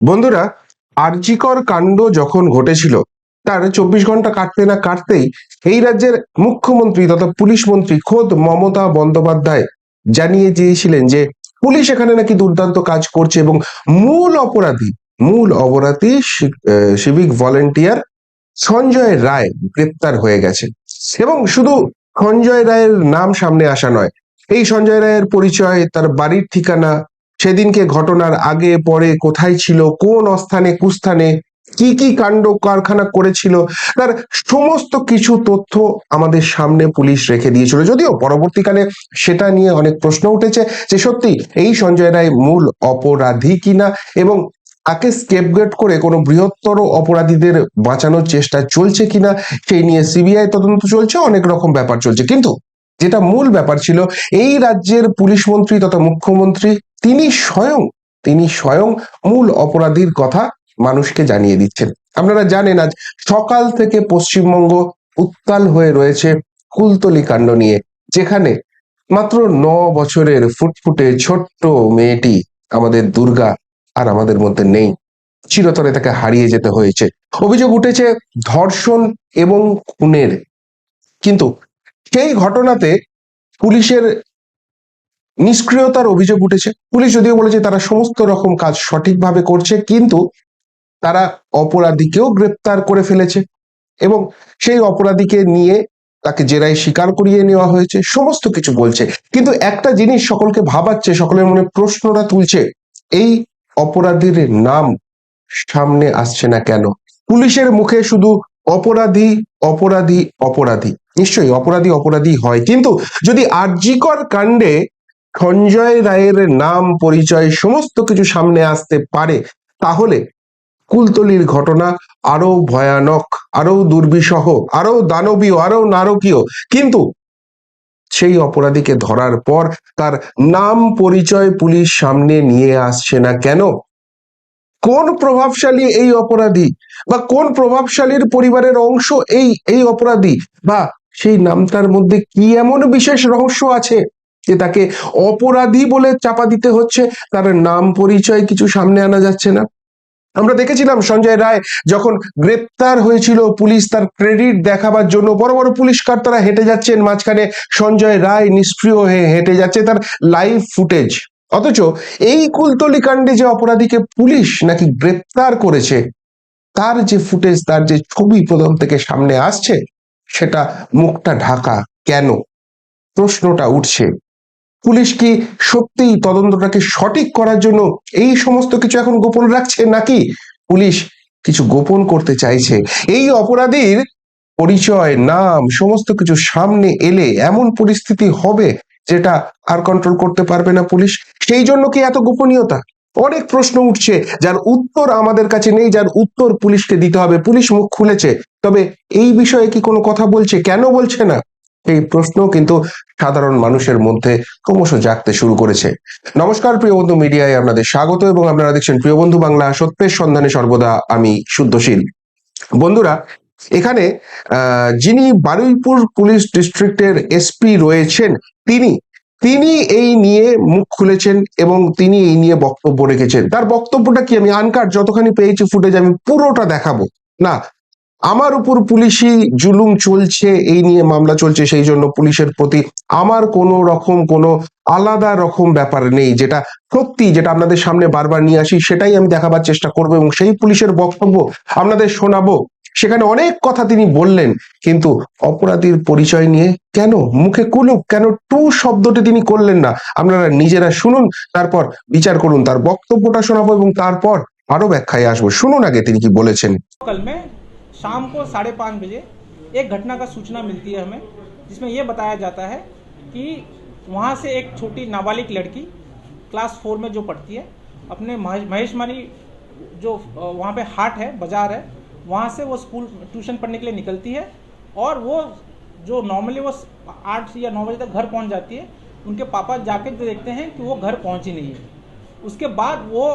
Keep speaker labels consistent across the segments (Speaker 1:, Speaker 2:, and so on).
Speaker 1: বন্ধুরা, আরজিকর কাণ্ড যখন ঘটেছিল, তার চব্বিশ ঘণ্টা কাটতে না কাটতেই এই রাজ্যের মুখ্যমন্ত্রী তথা পুলিশ মন্ত্রী খোদ মমতা বন্দ্যোপাধ্যায় জানিয়ে দিয়েছিলেন যে, পুলিশ এখানে নাকি দুর্দান্ত কাজ করছে এবং মূল অপরাধী মূল অপরাধী সিভিক ভলেন্টিয়ার সঞ্জয় রায় গ্রেপ্তার হয়ে গেছে। এবং শুধু সঞ্জয় রায়ের নাম সামনে আসা নয়, এই সঞ্জয় রায়ের পরিচয়, তার বাড়ির ঠিকানা সেদিনকে ঘটনার আগে, পরে কোথায় ছিল, কোন অস্থানে, কুস্থানে, কি কি কাণ্ড কারখানা করেছিল, তার সমস্ত কিছু তথ্য আমাদের সামনে পুলিশ রেখে দিয়েছিল। যদিও পরবর্তীকালে সেটা নিয়ে অনেক প্রশ্ন উঠেছে যে সত্যি এই সঞ্জয় রায় মূল অপরাধী কিনা এবং তাকে স্কেপগেট করে কোনো বৃহত্তর অপরাধীদের বাঁচানোর চেষ্টা চলছে কিনা, সেই নিয়ে সিবিআই তদন্ত চলছে, অনেক রকম ব্যাপার চলছে। কিন্তু যেটা মূল ব্যাপার ছিল, এই রাজ্যের পুলিশ মন্ত্রী তথা মুখ্যমন্ত্রী তিনি স্বয়ং তিনি স্বয়ং মূল অপরাধীর কথা মানুষকে জানিয়ে দিচ্ছেন। আপনারা জানেন আজ সকাল থেকে পশ্চিমবঙ্গ উত্তাল হয়ে রয়েছে কুলতলি কাণ্ড নিয়ে, যেখানে মাত্র ন বছরের ফুটফুটে ছোট্ট মেয়েটি আমাদের দুর্গা আর আমাদের মধ্যে নেই। চিরতরে তাকে হারিয়ে যেতে হয়েছে। অভিযোগ উঠেছে ধর্ষণ এবং খুনের। কিন্তু সেই ঘটনাতে পুলিশের নিষ্ক্রিয়তার অভিযোগ উঠেছে। পুলিশ যদিও বলেছে তারা সমস্ত রকম কাজ সঠিকভাবে করছে, কিন্তু তারা অপরাধীকেও গ্রেপ্তার করে ফেলেছে এবং সেই অপরাধীকে নিয়ে তাকে জেরায় স্বীকার করিয়ে নেওয়া হয়েছে, সমস্ত কিছু বলছে। কিন্তু একটা জিনিস সকলকে ভাবাচ্ছে, সকলের মনে প্রশ্নটা তুলছে, এই অপরাধীর নাম সামনে আসছে না কেন? পুলিশের মুখে শুধু অপরাধী অপরাধী অপরাধী। নিশ্চয়ই অপরাধী অপরাধী হয়। কিন্তু যদি আর্যিকর কাণ্ডে সঞ্জয় রায়ের নাম, পরিচয়, সমস্ত কিছু সামনে আসতে পারে, তাহলে কুলতলির ঘটনা আরও ভয়ানক, আরও দুর্বিষহ, আরও দানবীয়, আরও নারকীয়। কিন্তু সেই অপরাধীকে ধরার পর তার নাম, পরিচয় পুলিশ সামনে নিয়ে আসছে না কেন? কোন প্রভাবশালী এই অপরাধী বা কোন প্রভাবশালীর পরিবারের অংশ এই এই অপরাধী বা সেই নামটার মধ্যে কি এমন বিশেষ রহস্য আছে? যে তাকে অপরাধী বলে চাপা দিতে হচ্ছে, তার নাম পরিচয় কিছু সামনে আনা যাচ্ছে না। আমরা দেখেছিলাম সঞ্জয় রায় যখন গ্রেপ্তার হয়েছিল, পুলিশ তার ক্রেডিট দেখাবার জন্য, বড় বড় পুলিশ কার তারা হেঁটে যাচ্ছেন, মাঝখানে সঞ্জয় রায় নিষ্ক্রিয় হয়ে হেঁটে যাচ্ছে তার লাইভ ফুটেজ অথচ এই কুলতলি কাণ্ডে যে অপরাধীকে পুলিশ নাকি গ্রেপ্তার করেছে, তার যে ফুটেজ তার যে ছবি প্রথম থেকে সামনে আসছে, সেটা মুখটা ঢাকা কেন? প্রশ্নটা উঠছে। পুলিশ কি সত্যিই তদন্তটাকে সঠিক করার জন্য এই সমস্ত কিছু এখন গোপন রাখছে নাকি? পুলিশ কিছু গোপন করতে চাইছে। এই অপরাধীর পরিচয়, নাম, সমস্ত কিছু সামনে এলে এমন পরিস্থিতি হবে যেটা আর কন্ট্রোল করতে পারবে না পুলিশ। সেই জন্য কি এত গোপনীয়তা? অনেক প্রশ্ন উঠছে, যার উত্তর আমাদের কাছে নেই, যার উত্তর পুলিশকে দিতে হবে। পুলিশ মুখ খুলেছে, তবে এই বিষয়ে কি কোনো কথা বলছে? কেন বলছে না? এই প্রশ্ন কিন্তু সাধারণ মানুষের মধ্যে ক্রমশ জাগতে শুরু করেছে। নমস্কার, প্রিয় বন্ধু মিডিয়ায় আপনাদের স্বাগত এবং আপনারা দেখছেন প্রিয় বন্ধু বাংলা সত্যের সন্ধানে সর্বদা আমি শুদ্ধশীল। বন্ধুরা, এখানে যিনি বারুইপুর পুলিশ ডিস্ট্রিক্টের এসপি রয়েছেন, তিনি তিনি এই নিয়ে মুখ খুলেছেন এবং তিনি এই নিয়ে বক্তব্য রেখেছেন। তার বক্তব্যটা কি আমি আনকার যতখানি পেয়েছি ফুটেজ আমি পুরোটা দেখাবো। না আমার উপর পুলিশি জুলুম চলছে, এই নিয়ে মামলা চলছে, সেই জন্য পুলিশের প্রতি আমার কোনো রকম, কোনো আলাদা রকম ব্যাপার নেই। যেটা সত্যি, যেটা আপনাদের সামনে বারবার নিয়ে আসি, সেটাই আমি দেখাবার চেষ্টা করব এবং সেই পুলিশের বক্তব্য আপনাদের শোনাবো। সেখানে অনেক কথা তিনি বললেন, কিন্তু অপরাধীর পরিচয় নিয়ে কেন? মুখে কুলুক কেন টু শব্দটি তিনি করলেন না? আপনারা নিজেরা শুনুন, তারপর বিচার করুন। তার বক্তব্যটা শোনাবো এবং তারপর আরও ব্যাখ্যায় আসব। শুনুন আগে তিনি কি বলেছেন।
Speaker 2: शाम को साढ़े पाँच बजे एक घटना का सूचना मिलती है हमें, जिसमें यह बताया जाता है कि वहाँ से एक छोटी नाबालिग लड़की क्लास फोर में जो पढ़ती है, अपने महेश महेशमणि जो वहाँ पे हाट है, बाज़ार है, वहाँ से वो स्कूल, ट्यूशन पढ़ने के लिए निकलती है और वो जो नॉर्मली वो आठ या नौ बजे तक घर पहुँच जाती है, उनके पापा जाके देखते हैं कि वो घर पहुँची नहीं है। उसके बाद वो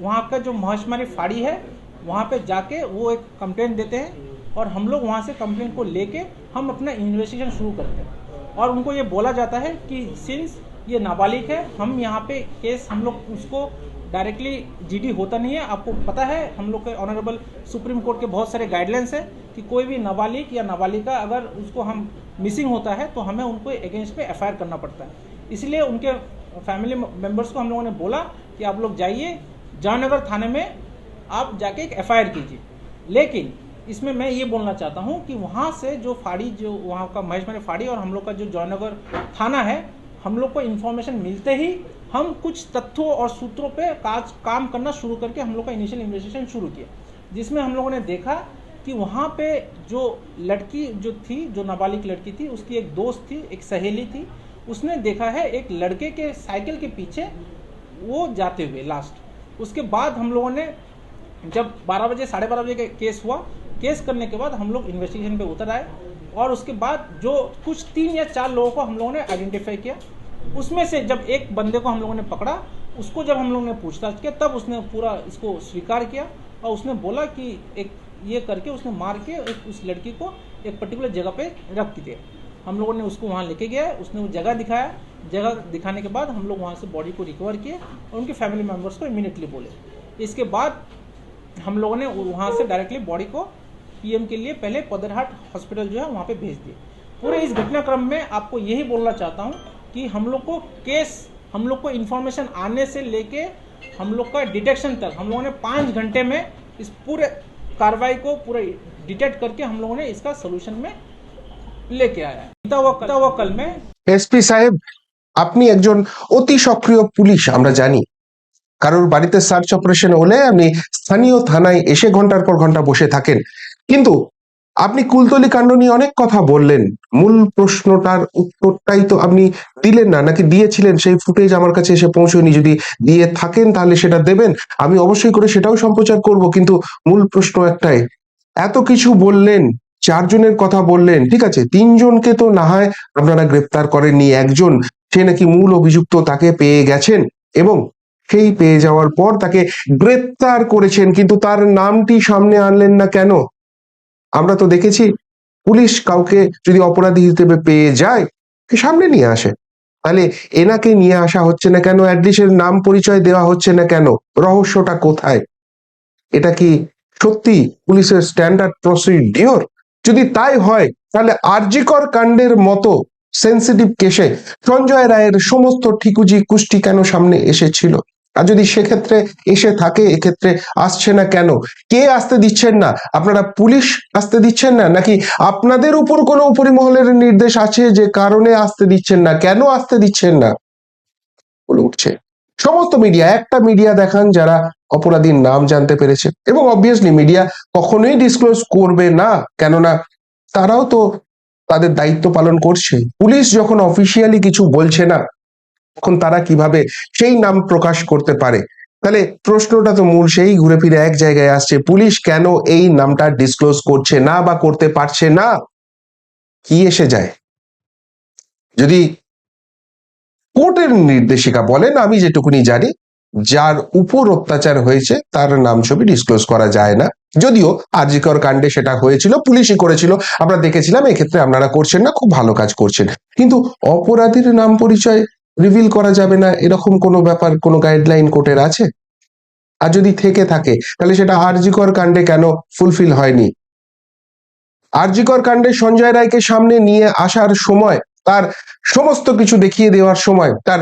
Speaker 2: वहाँ का जो महेशमारी फाड़ी है वहाँ पे जाके वो एक कंप्लेंट देते हैं और हम लोग वहाँ से कंप्लेंट को लेके हम अपना इन्वेस्टिगेशन शुरू करते हैं। और उनको ये बोला जाता है कि सिंस ये नाबालिग है, हम यहाँ पे केस हम लोग उसको डायरेक्टली जीडी होता नहीं है। आपको पता है, हम लोग के ऑनरेबल सुप्रीम कोर्ट के बहुत सारे गाइडलाइंस है कि कोई भी नाबालिग या नाबालिका अगर उसको हम मिसिंग होता है तो हमें उनको अगेंस्ट पे एफ़ करना पड़ता है। इसलिए उनके फैमिली मेंबर्स को हम लोगों ने बोला कि आप लोग जाइए, जहानगर थाने में आप जाके एक एफआईआर कीजिए। लेकिन इसमें मैं ये बोलना चाहता हूँ कि वहाँ से जो फाड़ी, जो वहाँ का महेश मने फाड़ी और हम लोग का जो जयनगर थाना है, हम लोग को इन्फॉर्मेशन मिलते ही हम कुछ तथ्यों और सूत्रों पे काज, काम करना शुरू करके हम लोग का इनिशियल इन्वेस्टिगेशन शुरू किया। जिसमें हम लोगों ने देखा कि वहाँ पे जो लड़की जो थी, जो नाबालिग लड़की थी, उसकी एक दोस्त थी, एक सहेली थी, उसने देखा है एक लड़के के साइकिल के पीछे वो जाते हुए लास्ट उसके बाद हम लोगों ने जब 12 बजे, साढ़े बारह बजे का केस हुआ, केस करने के बाद हम लोग इन्वेस्टिगेशन पे उतर आए और उसके बाद जो कुछ तीन या चार लोगों को हम लोगों ने आइडेंटिफाई किया, उसमें से जब एक बंदे को हम लोगों ने पकड़ा, उसको जब हम लोगों ने पूछताछ किया, तब उसने पूरा इसको स्वीकार किया और उसने बोला कि एक ये करके उसने मार के एक, उस लड़की को एक पर्टिकुलर जगह पे रख दिया। हम लोगों ने उसको वहाँ लेके गया, उसने वो जगह दिखाया। जगह दिखाने के बाद हम लोग वहाँ से बॉडी को रिकवर किए और उनके फैमिली मेंबर्स को इमीडिएटली बोले। इसके बाद हम लोगों ने वहाँ से डायरेक्टली बॉडी को पीएम के लिए पहले पदरहाट हॉस्पिटल जो है वहाँ पे भेज दिए पूरे इस घटनाक्रम में आपको यही बोलना चाहता हूँ कि हम लोग को केस हम लोग को इन्फॉर्मेशन आने से लेके हम लोग का डिटेक्शन तक हम लोगों ने पाँच घंटे में इस पूरे कार्रवाई को पूरे डिटेक्ट करके हम लोगों ने इसका सोल्यूशन में लेके आया है बीता हुआ बीता हुआ कल में
Speaker 1: এসপি সাহেব আপনি একজন অতি সক্রিয় পুলিশ আমরা জানি কারোর বাড়িতে সার্চ অপারেশন হলে আপনি স্থানীয় থানায় এসে ঘণ্টার পর ঘণ্টা বসে থাকেন। কিন্তু আপনি কুলতলি কাণ্ড নিয়ে অনেক কথা বললেন। মূল প্রশ্নটার উত্তরটাই তো আপনি দিলেন না, নাকি দিয়েছিলেন? সেই ফুটেজ আমার কাছে এসে পৌঁছয়নি। যদি দিয়ে থাকেন তাহলে সেটা দেবেন। আমি অবশ্যই করে সেটাও সম্প্রচার করব, কিন্তু মূল প্রশ্ন একটাই। এত কিছু বললেন, চারজনের কথা বললেন, ঠিক আছে? তিনজনকে তো না হয় আপনারা গ্রেপ্তার করেননি, একজন। সে নাকি মূল অভিযুক্ত তাকে পেয়ে গেছেন। এবং সেই পেয়ে যাওয়ার পর তাকে গ্রেপ্তার করেছেন, কিন্তু তার নামটি সামনে আনলেন না কেন? আমরা তো দেখেছি, পুলিশ কাউকে যদি অপরাধী হিসেবে পেয়ে যায় কে সামনে নিয়ে আসে। তাহলে এনাকে নিয়ে আসা হচ্ছে না কেন? অ্যাডলিসের নাম পরিচয় দেওয়া হচ্ছে না কেন? রহস্যটা কোথায়? এটা কি সত্যি পুলিশের স্ট্যান্ডার্ড প্রসিডিওর? যদি তাই হয়, তাহলে আরজিকর কাণ্ডের মতো সেন্সিটিভ কেসে সঞ্জয় রায়ের সমস্ত ঠিকুজি কুষ্টি কেন সামনে এসেছিল? আর যদি সেক্ষেত্রে এসে থাকে, এক্ষেত্রে আসছে না কেন? কে আসতে দিচ্ছেন না? আপনারা পুলিশ আসতে দিচ্ছেন না? নাকি আপনাদের উপর কোনো উপরিমহলের নির্দেশ আছে যে কারণে আসতে দিচ্ছেন না? কেন আসতে দিচ্ছেন না? বলে উঠছে। সমস্ত মিডিয়া, একটা মিডিয়া দেখান যারা অপরাধীর নাম জানতে পেরেছে। এবং অবভিয়াসলি মিডিয়া কখনোই ডিসক্লোজ করবে না। কেননা তারাও তো তাদের দায়িত্ব পালন করছে। পুলিশ যখন অফিসিয়ালি কিছু বলছে না তখন তারা কীভাবে সেই নাম প্রকাশ করতে পারে? তাহলে প্রশ্নটা তো মূল, সেই ঘুরে ফিরে এক জায়গায় আসছে, পুলিশ কেন এই নামটা ডিসক্লোজ করছে না বা করতে পারছে না? কি এসে যায়? যদি কোর্টের নির্দেশিকা বলেন, আমি যেটুকুনি জানি, যার উপর অত্যাচার হয়েছে, তার নাম ছবি ডিসক্লোজ করা যায় না। যদিও আরজিকর কাণ্ডে সেটা হয়েছিল, পুলিশই করেছিল, আমরা দেখেছিলাম, এক্ষেত্রে আপনারা করছেন না, খুব ভালো কাজ করছেন। কিন্তু অপরাধীর নাম পরিচয় রিভিল করা যাবে না, এরকম কোনো ব্যাপার, কোনো গাইডলাইন কোর্টের আছে? আর যদি থেকে থাকে, তাহলে সেটা আরজিকর কাণ্ডে কেন ফুলফিল হয়নি? আরজিকর কাণ্ডে সঞ্জয় রায়কে সামনে নিয়ে আসার সময়, তার সমস্ত কিছু দেখিয়ে দেওয়ার সময়, তার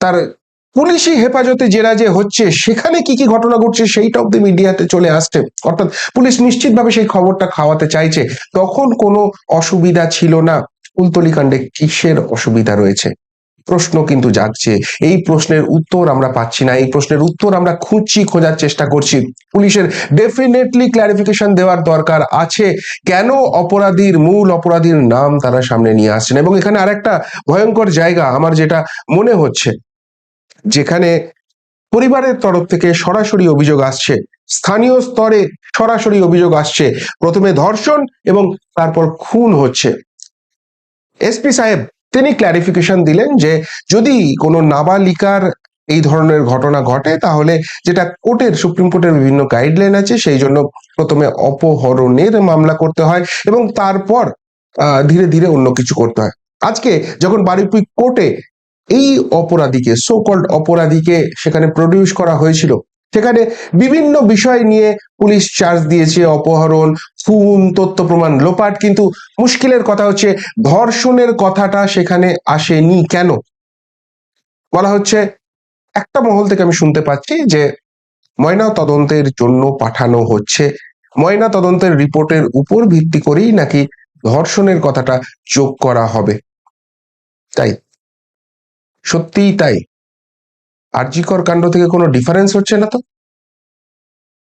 Speaker 1: তার পুলিশি হেফাজতে জেরা যে হচ্ছে, সেখানে কি কি ঘটনা ঘটছে সেইটা অব্দি মিডিয়াতে চলে আসছে। অর্থাৎ পুলিশ নিশ্চিতভাবে সেই খবরটা খাওয়াতে চাইছে। তখন কোনো অসুবিধা ছিল না। কুলতলি কাণ্ডে কিসের অসুবিধা রয়েছে? প্রশ্ন কিন্তু জাগছে। এই প্রশ্নের উত্তর আমরা পাচ্ছি না। এই প্রশ্নের উত্তর আমরা খুঁজছি, খোঁজার চেষ্টা করছি। পুলিশের ডেফিনেটলি ক্লারিফিকেশন দেওয়ার দরকার আছে। কেন অপরাধীর, মূল অপরাধীর নাম তারা সামনে নিয়ে আসছেন এবং এখানে আরেকটা ভয়ঙ্কর জায়গা আমার যেটা মনে হচ্ছে। যেখানে পরিবারের তরফ থেকে সরাসরি অভিযোগ আসছে। স্থানীয় স্তরে সরাসরি অভিযোগ আসছে। প্রথমে ধর্ষণ এবং তারপর খুন হচ্ছে। এসপি সাহেব তিনি ক্ল্যারিফিকেশন দিলেন যে যদি কোনো নাবালিকার এই ধরনের ঘটনা ঘটে, তাহলে যেটা কোর্টের, সুপ্রিম কোর্টের বিভিন্ন গাইডলাইন আছে, সেই জন্য প্রথমে অপহরণের মামলা করতে হয় এবং তারপর ধীরে ধীরে অন্য কিছু করতে হয়। আজকে যখন বারুইপুর কোর্টে এই অপরাধীকে সো কল্ড অপরাধীকে সেখানে প্রডিউস করা হয়েছিল সেখানে বিভিন্ন বিষয় নিয়ে পুলিশ চার্জ দিয়েছে, অপহরণ, খুন, তথ্য প্রমাণ, লোপাট। কিন্তু মুশকিলের কথা হচ্ছে, ধর্ষণের কথাটা সেখানে আসেনি কেন? বলা হচ্ছে, একটা মহল থেকে আমি শুনতে পাচ্ছি যে ময়না তদন্তের জন্য পাঠানো হচ্ছে। ময়না তদন্তের রিপোর্টের উপর ভিত্তি করেই নাকি ধর্ষণের কথাটা যোগ করা হবে। তাই, সত্যিই তাই। আরজিকর কাণ্ড থেকে কোনো ডিফারেন্স হচ্ছে না তো?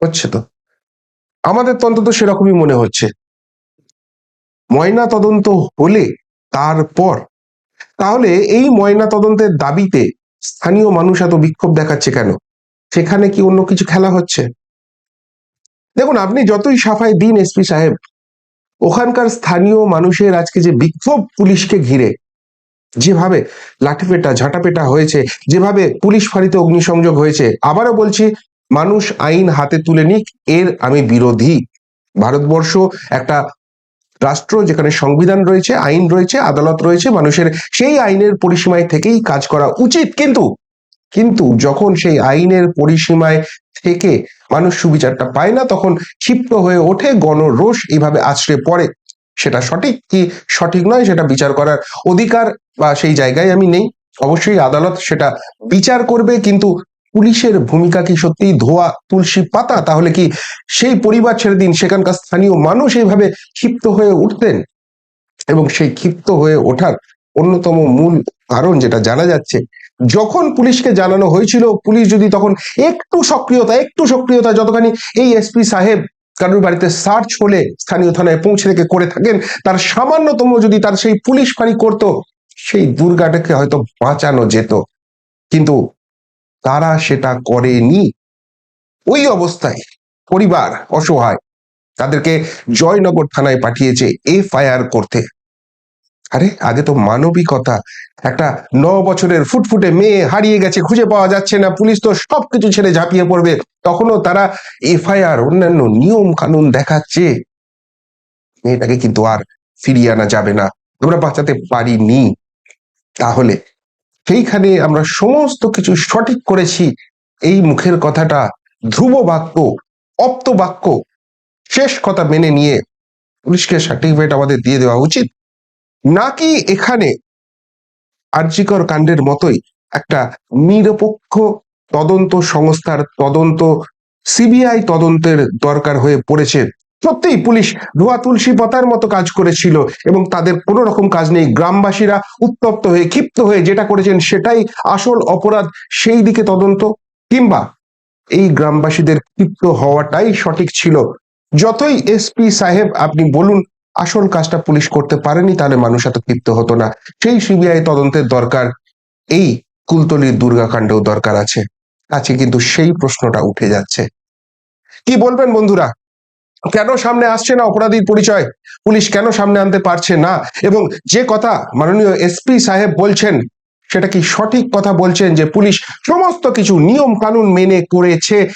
Speaker 1: হচ্ছে তো। আমাদের তো অন্তত সেরকমই মনে হচ্ছে। ময়না তদন্ত হলে তারপর। তাহলে এই ময়না তদন্তের দাবিতে স্থানীয় মানুষ এত বিক্ষোভ দেখাচ্ছে কেন? সেখানে কি অন্য কিছু খেলা হচ্ছে? দেখুন, আপনি যতই সাফাই দিন এসপি সাহেব, ওখানকার স্থানীয় মানুষের আজকে যে বিক্ষোভ পুলিশকে ঘিরে যেভাবে লাঠিপেটা, ঝাঁটাপেটা হয়েছে, যেভাবে পুলিশ ফাঁড়িতে অগ্নিসংযোগ হয়েছে, আবারও বলছি, মানুষ আইন হাতে তুলে নিক, এর আমি বিরোধী। ভারতবর্ষ একটা রাষ্ট্র যেখানে সংবিধান রয়েছে, আইন রয়েছে, আদালত রয়েছে, মানুষের সেই আইনের পরিসীমায় থেকেই কাজ করা উচিত কিন্তু কিন্তু যখন সেই আইনের পরিসীমায় থেকে মানুষ সুবিচারটা পায় না, তখন ক্ষিপ্ত হয়ে ওঠে, গণরোষ এইভাবে আছড়ে পড়ে। সেটা সঠিক কি সঠিক নয় সেটা বিচার করার অধিকার বা সেই জায়গায় আমি নেই। অবশ্যই আদালত সেটা বিচার করবে, কিন্তু পুলিশের ভূমিকা কি সত্যি? ধোয়া, তুলসী পাতা? তাহলে কি সেই পরিবার ছেড়ে দিন, সেখানকার স্থানীয় মানুষ এইভাবে ক্ষিপ্ত হয়ে উঠতেন? এবং সেই ক্ষিপ্ত হয়ে ওঠার অন্যতম মূল কারণ যেটা জানা যাচ্ছে, যখন পুলিশকে জানানো হয়েছিল, পুলিশ যদি তখন একটু সক্রিয়তা একটু সক্রিয়তা যতখানি এই এসপি সাহেব কারোর বাড়িতে সার্চ হলে স্থানীয় থানায় পৌঁছে রেখে করে থাকেন, তার সামান্যতম যদি তার সেই পুলিশ ফাঁড়ি করতো, সেই দুর্গাটাকে হয়তো বাঁচানো যেত। কিন্তু তারা সেটা করেনি। ওই অবস্থায় পরিবার অসহায় তাদেরকে জয়নগর থানায় পাঠিয়েছে এফআইআর করতে। আরে, আগে তো মানবিকতা, একটা ন বছরের ফুটফুটে মেয়ে হারিয়ে গেছে, খুঁজে পাওয়া যাচ্ছে না, পুলিশ তো সবকিছু ছেড়ে ঝাঁপিয়ে পড়বে। তখনও তারা এফআইআর, অন্যান্য নিয়ম কানুন দেখাচ্ছে। মেয়েটাকে কিন্তু আর ফিরিয়ে আনা যাবে না। আমরা বাঁচাতে পারিনি। তাহলে সেইখানে আমরা সমস্ত কিছু সঠিক করেছি। এই মুখের কথাটা ধ্রুব বাক্য, অপ্ত বাক্য, শেষ কথা মেনে নিয়ে পুলিশকে সার্টিফিকেট আমাদের দিয়ে দেওয়া উচিত। নাকি এখানে আর্যিকর কাণ্ডের মতোই একটা নিরপেক্ষ তদন্ত সংস্থার তদন্ত সিবিআই তদন্তের দরকার হয়ে পড়েছে। সত্যিই পুলিশ ধোয়া তুলসী পাতার মতো কাজ করেছিল এবং তাদের কোনো রকম কাজ নেই। গ্রামবাসীরা উত্তপ্ত হয়ে, ক্ষিপ্ত হয়ে যেটা করেছেন সেটাই আসল অপরাধ, সেই দিকে তদন্ত। কিংবা এই গ্রামবাসীদের ক্ষিপ্ত হওয়াটাই সঠিক ছিল। যতই এসপি সাহেব আপনি বলুন, আসল কাজটা পুলিশ করতে পারেনি, তাহলে মানুষ এত ক্ষিপ্ত হতো না। সেই সিবিআই তদন্তের দরকার, এই কুলতলির দুর্গাকাণ্ডেও দরকার আছে। আছে কিন্তু সেই প্রশ্নটা উঠে যাচ্ছে। কি বলবেন বন্ধুরা? কেন সামনে আসছে না অপরাধীর পরিচয়? পুলিশ কেন সামনে আনতে পারছে না? এবং যে কথা মাননীয় এসপি সাহেব বলছেন, সেটা কি সঠিক কথা বলছেন যে পুলিশ সমস্ত কিছু নিয়ম কানুন মেনে করেছে?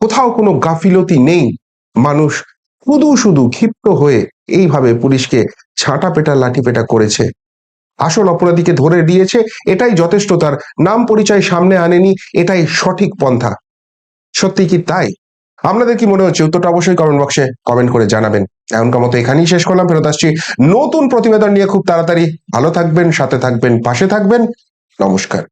Speaker 1: কোথাও কোনো গাফিলতি নেই। মানুষ শুধু শুধু ক্ষিপ্ত হয়ে এইভাবে পুলিশকে ছাঁটা পেটা লাঠি পেটা করেছে। আসল অপরাধীকে ধরে দিয়েছে, এটাই যথেষ্ট, তার নাম পরিচয় সামনে আনেনি, এটাই সঠিক পন্থা। সত্যি কি তাই? আপনাদের কি মনে হচ্ছে? উত্তরটা অবশ্যই কমেন্ট বক্সে কমেন্ট করে জানাবেন। এখনকার মতো এখানেই শেষ করলাম, ফেরত আসছি নতুন প্রতিবেদন নিয়ে খুব তাড়াতাড়ি। ভালো থাকবেন, সাথে থাকবেন, পাশে থাকবেন। নমস্কার।